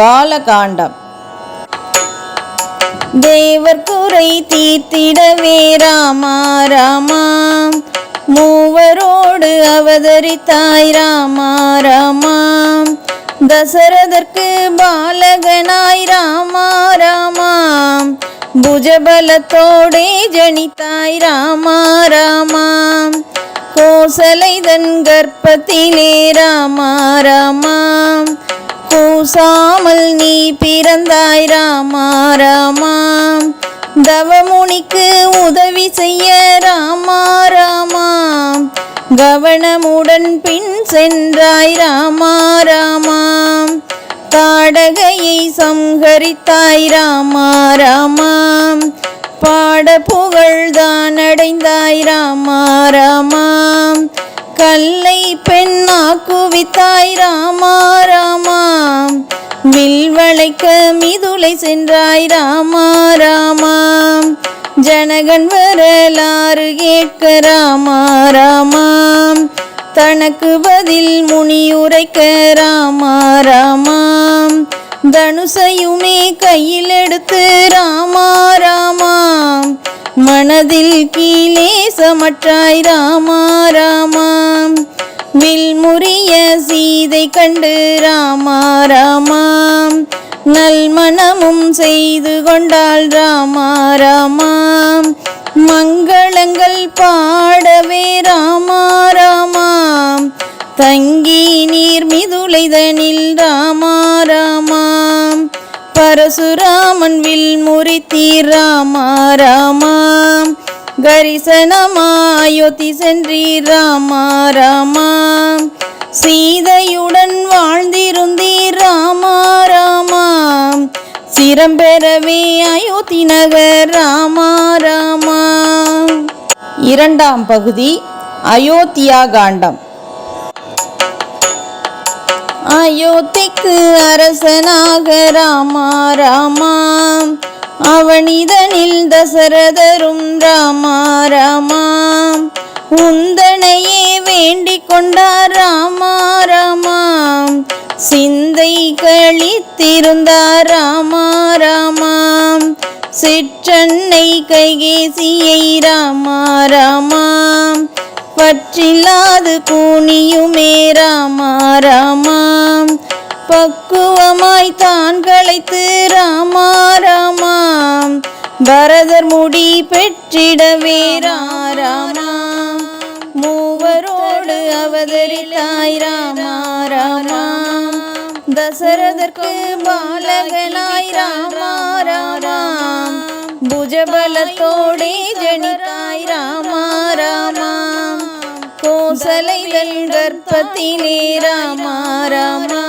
பாலகாண்டம். தேவர் குறை தீர்த்திடவே ராமா ராமா. மூவரோடு அவதரித்தாய் ராமா ராமா. தசரதற்கு பாலகனாய் ராமா ராமா. புஜபலத்தோடே ஜனித்தாய் ராமா ராமா. கோசலை தன் கர்ப்பத்திலே ராமா ராமா. பூசாமல் நீ பிறந்தாய் ராமா ராமா. தவமுனிக்கு உதவி செய்ய ராமா ராமா. கவனமுடன் பின் சென்றாய் ராமா ராமா. தாடகையை சம்ஹரித்தாய் ராமா ராமா. பாட புகழ்தான் அடைந்தாய் ராமா ராமா. கல்லை பெண்ணா குவித்தாய் ராமா ராமா. வில்வளைக்க மிதுளை சென்றாய் ராமா ராமா. ஜனகன் வரலாறு கேட்க ராமா ராமா. தனக்கு பதில் முனியுரைக்க ராமா ராமா. தனுசையுமே கையில் எடுத்து ராமா ராமா. மனதில் கீழே சமற்றாய் ராமா ராமா. வில்முறிய சீதை கண்டு ராமா ராமா. நல்மணமும் செய்து கொண்டாள் ராமா ராமா. மங்களங்கள் பாடவே ராமா ராமா. தங்கி நீர் மிதுளைதனில் ராமா ராமா. பரசுராமன் வில் முறித்தீர் ராமா ராமா கரிசனமாயொத்தி சென்றீர் ராமா ராமா சீதையுடன் வாழ்ந்திருந்தீர் ராமா ராமா சிரம்பெறவே அயோத்தி நகர் ராமா ராமா இரண்டாம் பகுதி அயோத்தியா காண்டம். அயோத்திக்கு அரசனாக ராமா ராமா. அவனிதனில் தசரதரும் ராமா ராமா. உந்தனையே வேண்டிக் கொண்டார் ராமா ராமா. சிந்தை கழித்திருந்தார் ராமா ராமா. சிற்றன்னை கைகேசியை ராமா ராமா. பற்றில்லாது கூனியுமே ராமா ராமா. பக்குவமாய் தான் களைத்து ராமா ராமாம் பரதர் முடி பெற்றிடவே ராமாம் மூவரோடு அவதரித்தாய் ராமா ராமாம் தசரதற்கு பாலகனாய் ராமா ராமாம் புஜபலத்தோடே ஜனித்தாய் ராமா. கோசலை தன் கர்ப்பத்திலே ராமா? ராமா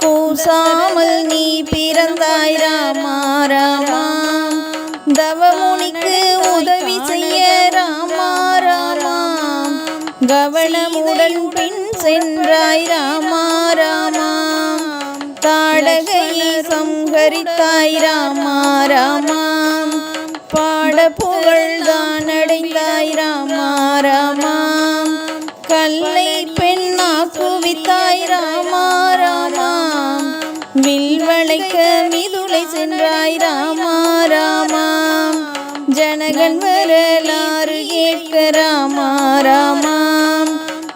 கூசாமல் நீ பிறந்தாய் ராமா ராமா? தவமுனிக்கு உதவி செய்ய ராமா ராமா? கவனமுடன் பின் சென்றாய் ராமா ராமா? தாடகையை சம்ஹரித்தாய் ராமா ராமா? பாட புகழ்தான் ஜனகன் வரலாறு கேட்க ராமா ராமா.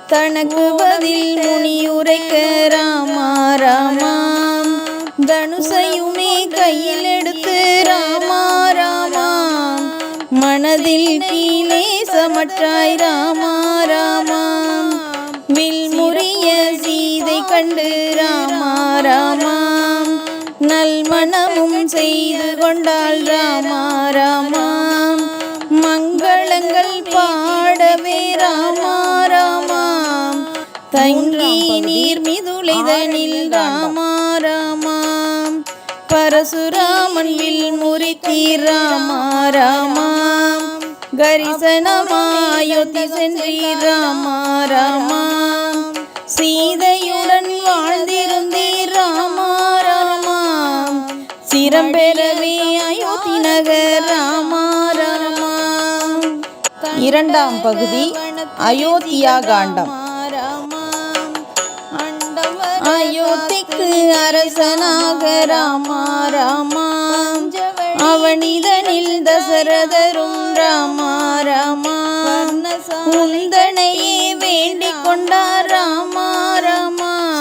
தனக்கு பதில் முனி உரைக்க ராமா ராமா. தனுசையுமே கையில் எடுத்து ராமா ராமா. மனதில் கீழே சமற்றாய் ராமா ராமா. வில்முறிய சீதை கண்டு ராமா ராமா. நல்மணமும் செய்து கொண்டாள் ராமா ராமா. பாடவே ராமா ராமா. தங்கி நீர் மிதுளைதனில் ராமா ராமா. பரசுராமன் வில் முறித்தீர் ராமா ராமா. கரிசனமாயொத்தி சென்றீர் ராமா ராமா. சீதையுடன் வாழ்ந்திருந்தீர் ராமா ராமா. சிரம் பெறவே அயோத்தி நகர் ராமா ராமா. இரண்டாம் பகுதி அயோத்தியா காண்டம். அயோத்திக்கு அரசனாக ராமா ராமா. அவனிதனில் தசரதரும் ராமா ராமா. உந்தனையே வேண்டிக் கொண்டார் ராமா ராமா.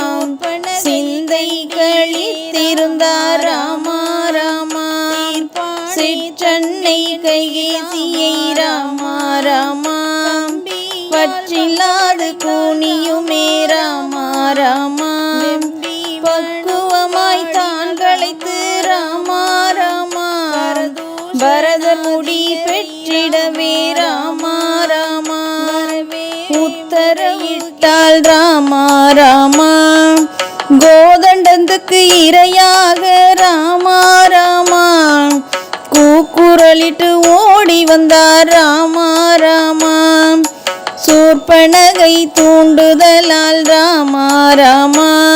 சிந்தை கழித்திருந்தார் ராமா ராமா. சிற்றன்னை கைகேசியை பற்றில்லாது கூனியுமே ராமா ராமா. பக்குவமாய் தான் களைத்து ராமா ராமா. பரதர் முடி பெற்றிடவே ராமா ராமா. உத்தரவிட்டால் ராமா ராமா. கோதண்டத்துக்கு இரையாக ராமா ராமா. கூக்குரலிட்டு ஓடி வந்தார் ராமா ராமா. சூர்பனகை தூண்டுதலால் ராமா ராமா.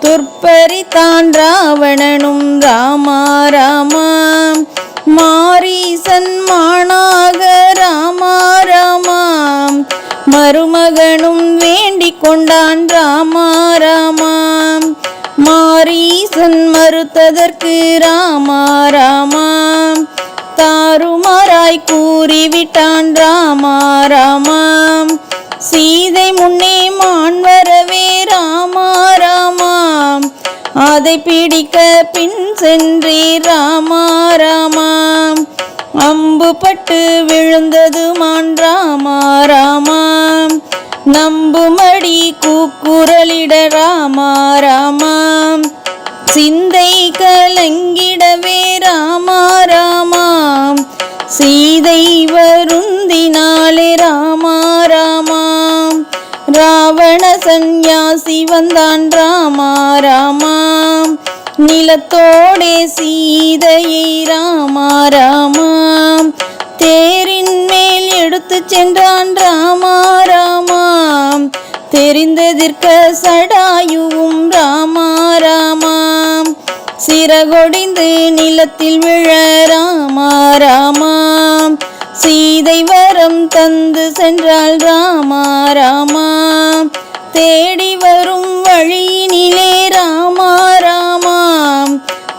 துற்பரித்தான் ராவணனும் ராமா ராமா. மாரீசன் மானாக ராமா ராமா. மருமகனும் வேண்டிக் கொண்டான் ராமா ராமா. மாரீசன் மறுத்ததற்கு ராமா ராமா. தாறுமாறாய் கூறிவிட்டான் ராமா ராமா. சீதை முன்னே மான் வரவே ராமா ராமா. அதை பிடிக்க பின் சென்றே ராமா ராமா. அம்பு பட்டு விழுந்தது மான் ராமா ராமா. நம்புமடி கூக்குரலிட ராமா ராமா. சிந்தை கலங்கிடவே ராமா ராமா. சீதை வருந்தினாலே ராமா ராமா. ராவண சந்நியாசி வந்தான் ராமா ராமா. நிலத்தோடே சீதையை ராமா ராமா. தேரின் மேல் எடுத்து சென்றான் ராமா ராமா. தெரிந்ததிற்க சடாயுவும் ராமா ராமா சிறகொடிந்து நிலத்தில் விழ ராமா ராமா. சீதை வரம் தந்து சென்றாள் ராமா ராமா. தேடி வரும் வழியினிலே ராமா ராமா.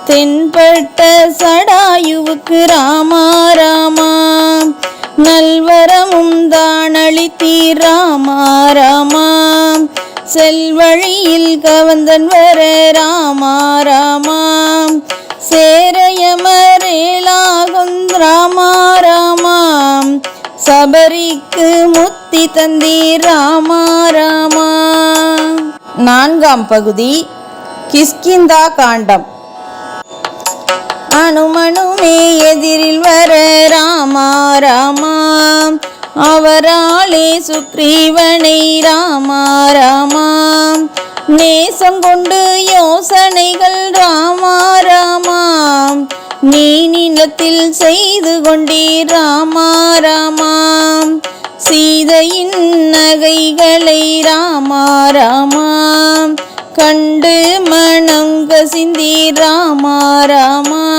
தென்பட்ட சடாயுவுக்கு ராமா ராமா. நல்வரமும் தானளித்தீர் ராமா ராமா. செல்வழியில் கவந்தன் வர ராமா ராமா. சேரையமரேலாகும் ராமா ராமா. சபரிக்கு முத்தி தந்தீர் ராமா ராமா. நான்காம் பகுதி கிஸ்கிந்தா காண்டம். அனுமனுமே எதிரில் வர ராமா ராமா. அவராலே சுக்ரீவனை ராமா ராமா. நேசம் கொண்டு யோசனைகள் ராமா ராமா. நீ நிலத்தில் செய்து கொண்டீர் ராமா ராமா. சீதையின் நகைகளை ராமா ராமா. கண்டு மணங்க சிந்தி ராமா ராமா.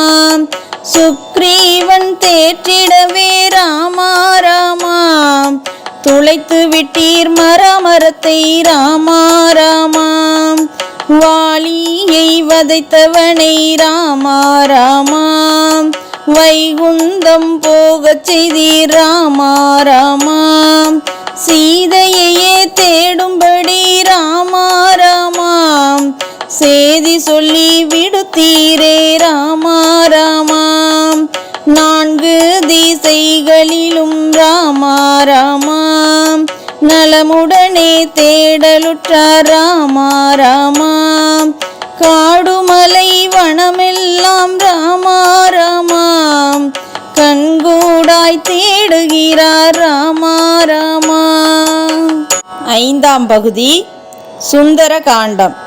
சுக்ரீவன் தேற்றிடவே ராமா ராமா. துளைத்து விட்டீர் மரமரத்தை ராமா ராமா. வாலியை வதைத்தவனை ராமா ராமா. வைகுந்தம் போகச் செய்தீர் ராமா ராமா. சீதையையே தேடும்படி ராமா ராமா. சேதி சொல்லி விடுத்தீரே ராமா ராமா. நான்கு திசைகளிலும் ராமா ராமா. நலமுடனே தேடலுற்றார் ராமா ராமா. காடுமலை வனமெல்லாம் ராமா ராமா. கண்கூடாய் தேடுகிறார் ராமா ராமா. ஐந்தாம் பகுதி சுந்தர காண்டம்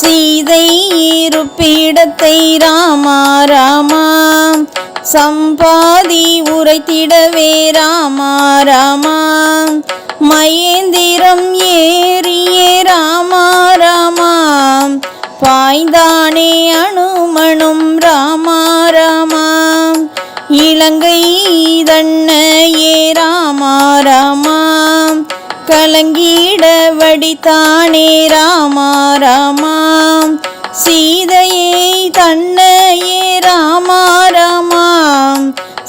சீதை இருப்பிடத்தை ராமா ராமா. சம்பாதி உரைத்திடவே ராமா ராமா. மயேந்திரம் ஏறியே ராமா ராமா. பாய்ந்தானே அனுமனும் ராமா ராமா. இலங்கை தன்னையே ராமா ராமா. கலங்கிட வடித்தானே ராமா ராமா. சீதையை தன்னையே ராமா ராமா.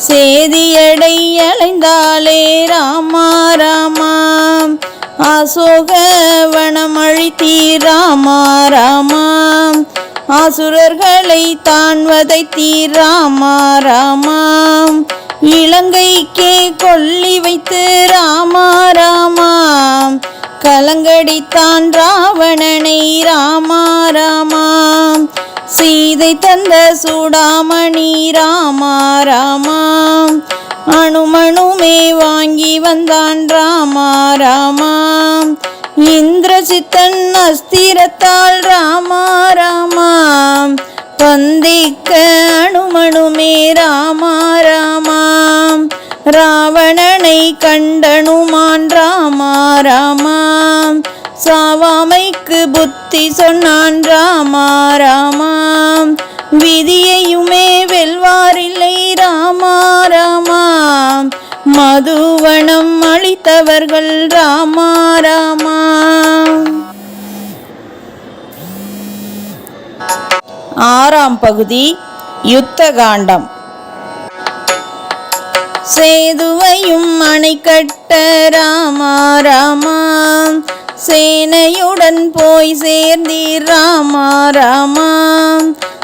சேதியடை அலைந்தாலே ராமா ராமா. அசோகவனமழித்தீர் ராமா ராமா. அசுரர்களை தான் வதைத்தீ ராமா ராமா. இலங்கைக்கே கொல்லி வைத்து ராமா ராமா. கலங்கடித்தான் ராவணனை ராமா ராமா. சீதை தந்த சூடாமணி ராமா ராமா. அணுமணுமே வாங்கி வந்தான் ராமா ராமா. இந்திரசித்தன் அஸ்திரத்தால் ராமா ராமா. பந்திக்க அணுமணுமே ராமா ராவணனை கண்டனுமான் ராமா ராமா சாவாமைக்கு புத்தி சொன்னான் ராமா ராமா விதியையுமே வெல்வாரில்லை ராமா ராமா மதுவனம் அளித்தவர்கள் ராமா ராமா ஆறாம் பகுதி யுத்த காண்டம் சேதுவையும் அணை கட்ட ராமா ராமா. சேனையுடன் போய் சேர்ந்தீர் ராமா ராமா.